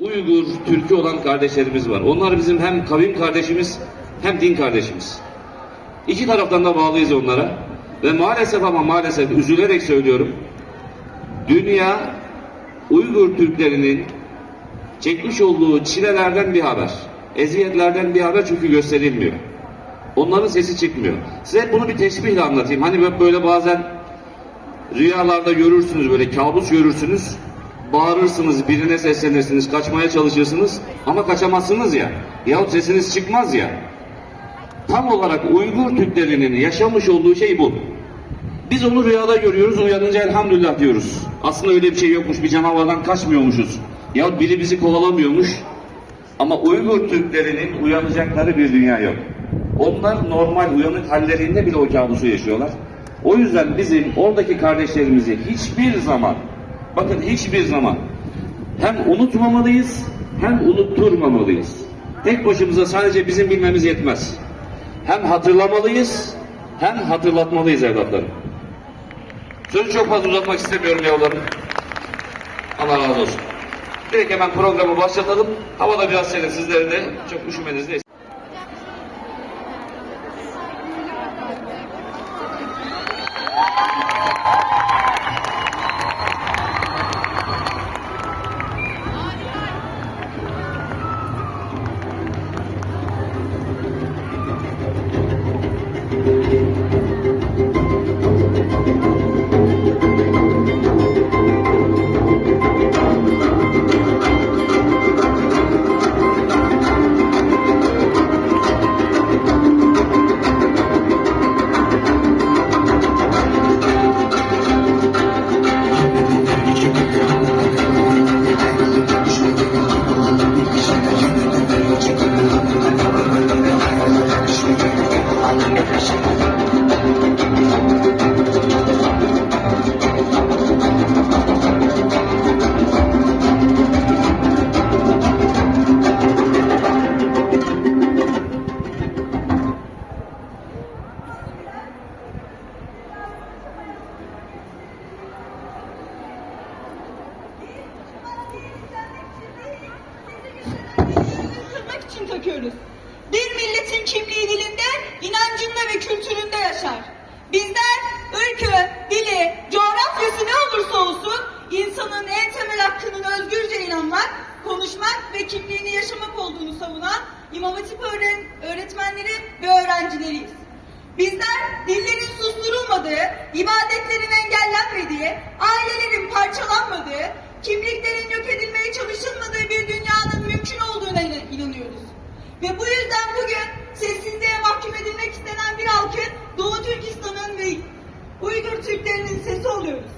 Uygur, Türkü olan kardeşlerimiz var. Onlar bizim hem kavim kardeşimiz hem din kardeşimiz. İki taraftan da bağlıyız onlara. Ve maalesef ama maalesef üzülerek söylüyorum. Dünya Uygur Türklerinin çekmiş olduğu çilelerden bir haber. Eziyetlerden bir haber çünkü gösterilmiyor. Onların sesi çıkmıyor. Size bunu bir teşbihle anlatayım. Hani böyle bazen Rüyalarda görürsünüz böyle kabus görürsünüz. Bağırırsınız, birine seslenirsiniz, kaçmaya çalışırsınız ama kaçamazsınız ya. Yahut sesiniz çıkmaz ya. Tam olarak Uygur Türklerinin yaşamış olduğu şey bu. Biz onu rüyada görüyoruz, uyanınca elhamdülillah diyoruz. Aslında öyle bir şey yokmuş, bir canavardan kaçmıyormuşuz. Yahut biri bizi kovalamıyormuş. Ama Uygur Türklerinin uyanacakları bir dünya yok. Onlar normal uyanık hallerinde bile o kabusu yaşıyorlar. O yüzden bizim oradaki kardeşlerimizi hiçbir zaman, bakın hiçbir zaman hem unutmamalıyız hem unutturmamalıyız. Tek başımıza sadece bizim bilmemiz yetmez. Hem hatırlamalıyız hem hatırlatmalıyız evlatlarım. Sözü çok fazla uzatmak istemiyorum yavrularım. Allah razı olsun. Direkt hemen programı başlatalım. Havada biraz serin sizlerin de çok üşümenizi de İnsanın en temel hakkının özgürce inanmak, konuşmak ve kimliğini yaşamak olduğunu savunan İmam Hatip öğretmenleri ve öğrencileriyiz. Bizler dillerin susturulmadığı, ibadetlerin engellenmediği, ailelerin parçalanmadığı, kimliklerin yok edilmeye çalışılmadığı bir dünyanın mümkün olduğuna inan- inanıyoruz. Ve bu yüzden bugün sessizliğe mahkum edilmek istenen bir halkın Doğu Türkistan'ın ve Uygur Türklerinin sesi oluyoruz.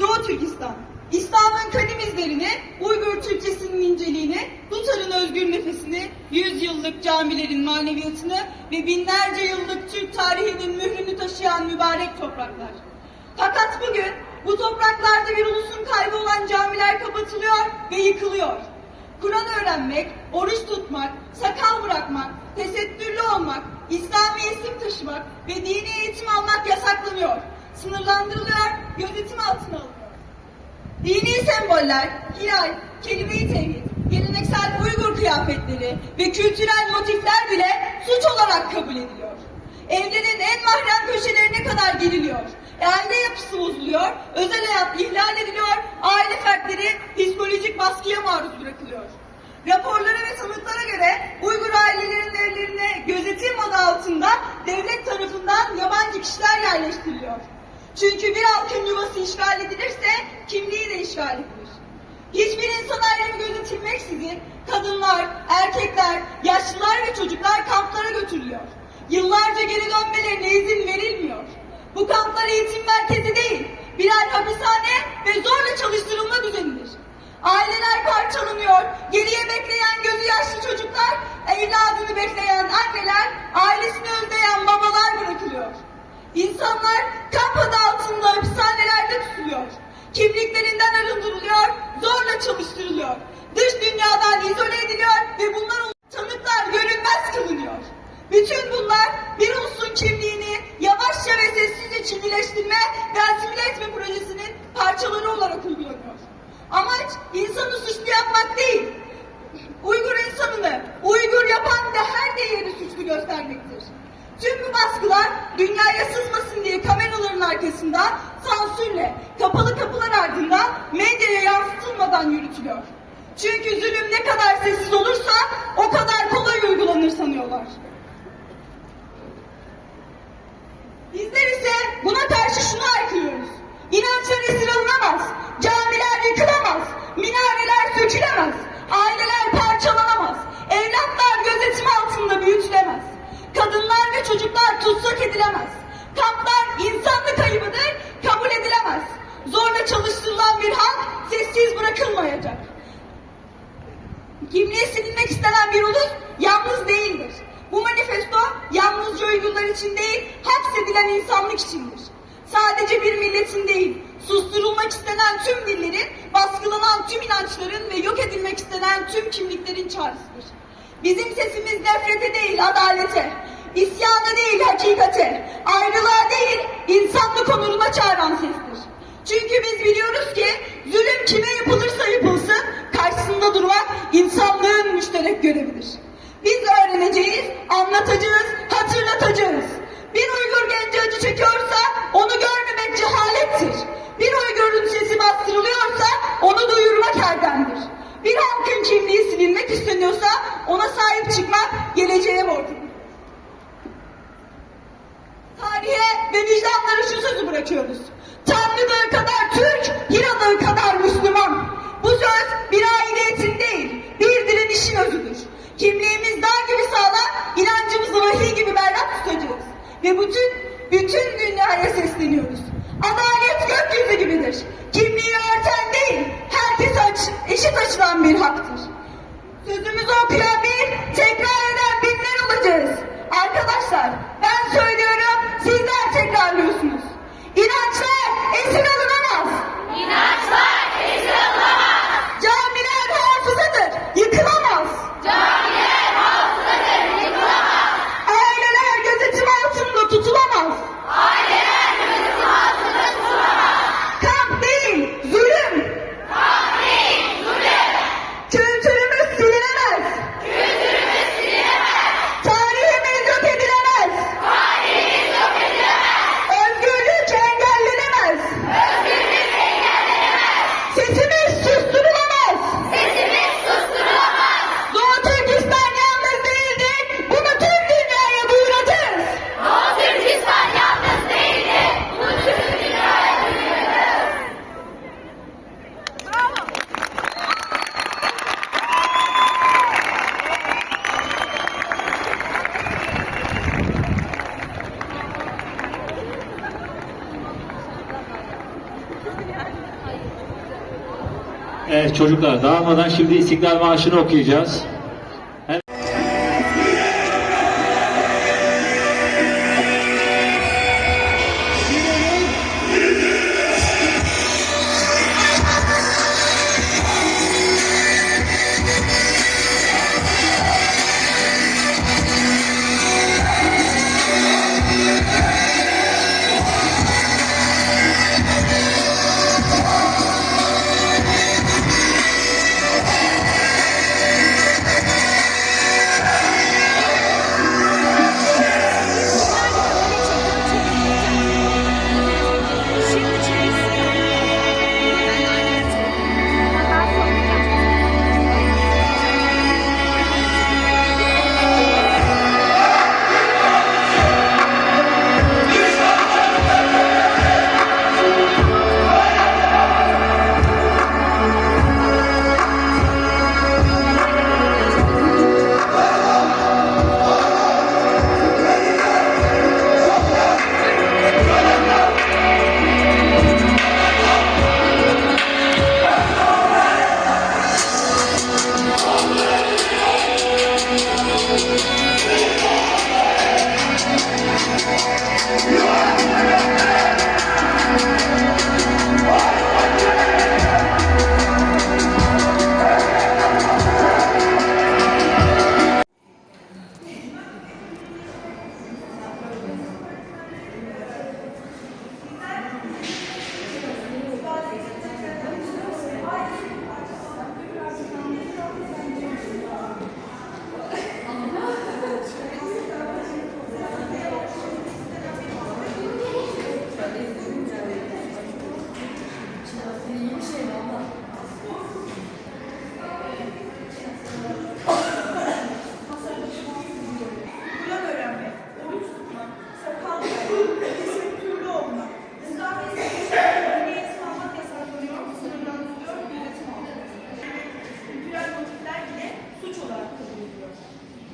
Doğu Türkistan, İslam'ın kadim izlerini, Uygur Türkçesinin inceliğini, Lutar'ın özgür nefesini, yüzyıllık camilerin maneviyatını ve binlerce yıllık Türk tarihinin mührünü taşıyan mübarek topraklar. Fakat bugün Bu topraklarda bir ulusun kaybı olan camiler kapatılıyor ve yıkılıyor. Kur'an öğrenmek, oruç tutmak, sakal bırakmak, tesettürlü olmak, İslami isim taşımak ve dini eğitim almak yasaklanıyor. Sınırlandırılıyor, gözetim altına alınıyor. Dini semboller, hilal, kelime-i tevhid, geleneksel Uygur kıyafetleri ve kültürel motifler bile suç olarak kabul ediliyor. Evlerin en mahrem köşelerine kadar giriliyor. Aile yapısı bozuluyor, özel hayat ihlal ediliyor, aile fertleri psikolojik baskıya maruz bırakılıyor. Raporlara ve sanıklara göre Uygur ailelerin evlerine gözetim adı altında devlet tarafından yabancı kişiler yerleştiriliyor. Çünkü bir halkın yuvası işgal edilirse kimliği de işgal edilir. Hiçbir insan ayrımı gözetilmeksizin kadınlar, erkekler, yaşlılar ve çocuklar kamplara götürülüyor. Yıllarca geri dönmelerine izin verilmiyor. Bu kamplar eğitim merkezi değil, birer hapishane ve zorla çalıştırılma düzenidir. Aileler parçalanıyor, geriye bekleyen gözü yaşlı çocuklar, evladını bekleyen anneler, ailesini özleyen babalar bırakılıyor. İnsanlar Kimliklerinden arındırılıyor, zorla çalıştırılıyor. Dış dünyadan izole ediliyor ve bunlar tanıklar görünmez kılınıyor. Bütün bunlar bir ulusun kimliğini yavaşça ve sessizce çivileştirme ve asimile etme projesinin parçaları olarak uygulanıyor. Amaç insanı suçlu yapmak değil, Uygur insanını Uygur yapan da her değeri suçlu göstermektir. Tüm bu baskılar dünyaya sızmasın diye kameraların arkasında sansürle, kapalı kapılar ardında medyaya yansıtılmadan yürütülüyor. Çünkü zulüm ne kadar sessiz olursa o kadar kolay uygulanır sanıyorlar. Bizler ise buna karşı şunu haykırıyoruz. İnançlar esir alınamaz, camiler yıkılamaz, minareler sökülemez, aileler parçalanamaz, evlatlar gözetim altında büyütülemez, kadınlar ve çocuklar tutsak edilemez, kamplar insanlık ayıbıdır, kabul edilemez, çalıştırılan bir halk sessiz bırakılmayacak. Kimliği silinmek istenen bir ulus yalnız değildir. Bu manifesto yalnızca Uygurlar için değil, hapsedilen insanlık içindir. Sadece bir milletin değil, susturulmak istenen tüm dillerin, baskılanan tüm inançların ve yok edilmek istenen tüm kimliklerin çağrısıdır. Bizim sesimiz nefrete değil, adalete, isyana değil, hakikate, ayrılığa değil, insanlık onuruna çağıran sestir. Çünkü biz biliyoruz ki zulüm kime yapılırsa yapılsın karşısında durmak insanlığın müşterek görevidir. Biz öğreneceğiz, anlatacağız, hatırlatacağız. Bir Uygur genci acı çekiyorsa Ve bütün, bütün dünyaya sesleniyoruz. Adalet gökyüzü gibidir. Kimliği örten değil, herkese aç, eşit açılan bir haktır. Sözümüzü okuyan bir, tekrar eden binler olacağız. Arkadaşlar ben söylüyorum, sizler tekrarlıyorsunuz. İnançlar esir alınamaz. İnançlar esir alamaz. Camiler hafızadır, yıkılamaz. Camiler hafızadır, yıkılamaz. Aileler gözetim altında tutulamaz. Aileler gözetim altında tutulamaz. Kamp değil, zulüm. Kafir, zulüm, Kültürümüz silinemez. kültürümüz silinemez. Tarihimiz yok edilemez. Tarihimiz yok edilemez. Özgürlük engellenemez. Özgürlük engellenemez. Sesimiz susturulamaz. Sesimiz susturulamaz. Doğu Türkistan yalnız değildir. Bunu tüm dünyaya duyuracağız. Doğu Türkistan yalnız değildir. Bunu tüm dünyaya duyuracağız. Evet çocuklar dağılmadan şimdi İstiklal Marşı'nı okuyacağız.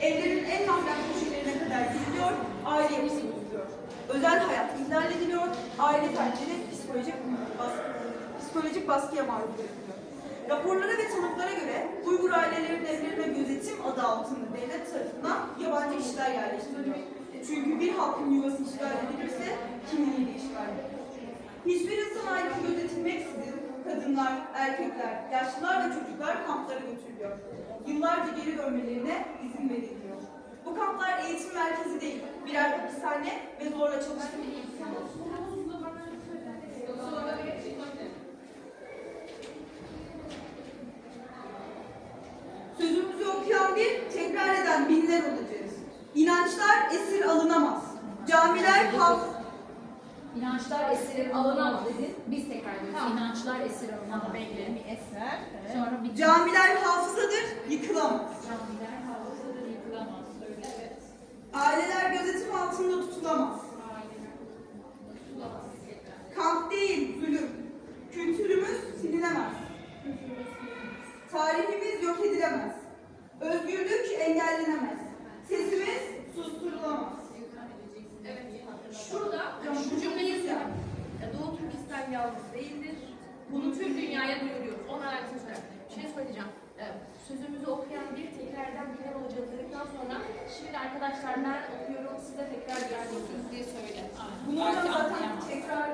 Evlerin en ahlak köşelerine kadar gidiliyor, aile yapısı bozuluyor. Özel hayat ihlal ediliyor, aile fertleri psikolojik baskı, psikolojik baskıya maruz bırakılıyor. Raporlara ve tanıklara göre Uygur ailelerin evlerine gözetim adı altında devlet tarafından yabancı işler yerleştiriliyor. Çünkü bir halkın yuvası işgal edilirse kimliği de işgal edilir. Hiçbir insan ayrımı gözetilmeksizin kadınlar, erkekler, yaşlılar ve çocuklar kamp Yıllarca geri dönmelerine izin veriliyor. Bu kamplar eğitim merkezi değil, birer hapishane ve zorla çalıştırılıyor. Sözümüzü okuyan bir, tekrar eden binler olacağız. İnançlar esir alınamaz. Camiler haf İnançlar esir alınamaz dedin. Biz tekrar ediyoruz. İnançlar esir alınamaz. Belli bir eser. Sonra bir Camiler hafızadır, yıkılamaz. camiler hafızadır yıkılamaz. Öyle evet. Aileler gözetim altında tutulamaz. Kamp değil, zulüm. Kültürümüz silinemez. Tarihimiz yok edilemez. Özgürlük engellenemez. Sesimiz susturulamaz. Şurada şu cümleyi yazıyorum. Doğu Türkistan yalnız değildir. Bunu tüm dünyaya duyuruyoruz. Ona alakasız olarak. Bir şey söyleyeceğim. Ee, Sözümüzü okuyan bir tekrardan bilen dedikten sonra şimdi arkadaşlar ben okuyorum size tekrar ediyoruz diye söyle. Bunu zaten tekrar.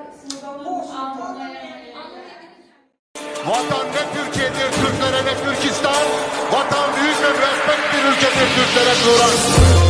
Anlayabilirsiniz. Vatan ne Türkiye'dir, Türklere ne Türkistan. Vatan büyük ve respekt bir ülkedir, Türklere duran.